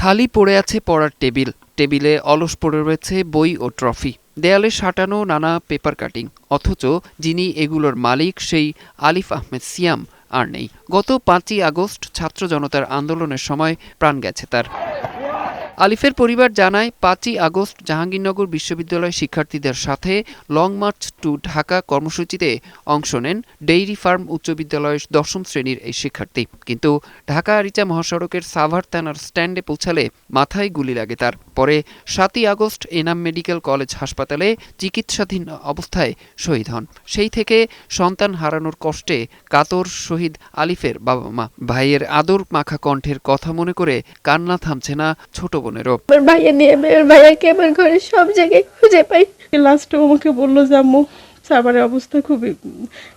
খালি পড়ে আছে পড়ার টেবিল। টেবিলে অলস পড়ে রয়েছে বই ও ট্রফি। দেয়ালে সাঁটানো নানা পেপার কাটিং। অথচ যিনি এগুলোর মালিক, সেই আলিফ আহমেদ সিয়াম আর নেই। গত পাঁচই আগস্ট ছাত্র জনতার আন্দোলনের সময় প্রাণ গেছে তার। আলিফের পরিবার জানায়, পাঁচই আগস্ট জাহাঙ্গীরনগর বিশ্ববিদ্যালয় শিক্ষার্থীদের সাথে লং মার্চ টু ঢাকা কর্মসূচিতে অংশ নেন ডেইরি ফার্ম উচ্চ বিদ্যালয়ের দশম শ্রেণির এই শিক্ষার্থী। কিন্তু ঢাকা আরিচা মহাসড়কের সাভার থানার স্ট্যান্ডে পৌঁছালে মাথায় গুলি লাগে তার। পরে সাতই আগস্ট এনাম মেডিকেল কলেজ হাসপাতালে চিকিৎসাধীন অবস্থায় শহীদ হন। সেই থেকে সন্তান হারানোর কষ্টে কাতর শহীদ আলিফের বাবা মা ভাইয়ের আদর মাখা কণ্ঠের কথা মনে করে কান্না থামছে না ছোট বোনেরও। আমার ভাইয়া নিয়ে আমার ভাইয়াকে আমার ঘরে সব জায়গায় খুঁজে পাই। লাস্টে আমাকে বলল যে আম্মু সাভারের অবস্থা খুবই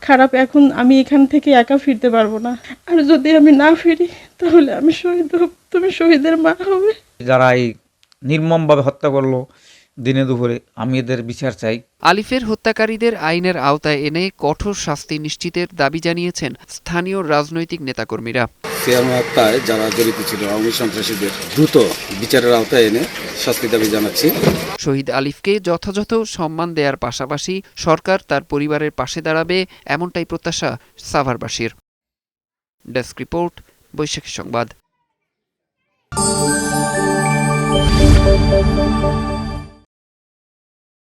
খারাপ এখন আমি এখান থেকে একা ফিরতে পারব না। আর যদি আমি না ফিরি তাহলে আমি শহীদ হব। তুমি শহীদের মা হবে। যারা এই নির্মমভাবে হত্যা করল দিনে দুপুরে আমি এদের বিচার চাই। আলিফের হত্যাকারীদের আইনের আওতায় এনে কঠোর শাস্তি নিশ্চিতের দাবি জানিয়েছেন স্থানীয় রাজনৈতিক নেতাকর্মীরা। সিয়াম হত্যায় যারা জড়িত ছিল আওয়ামী সন্ত্রাসীদের দ্রুত বিচারের আওতায় এনে শাস্তি দাবি জানাচ্ছি। শহীদ আলিফকে যথাযথ সম্মান দেওয়ার পাশাপাশি সরকার তার পরিবারের পাশে দাঁড়াবে এমনটাই প্রত্যাশা সাভারবাসীর। ডেস্ক রিপোর্ট, বৈশাখী সংবাদ।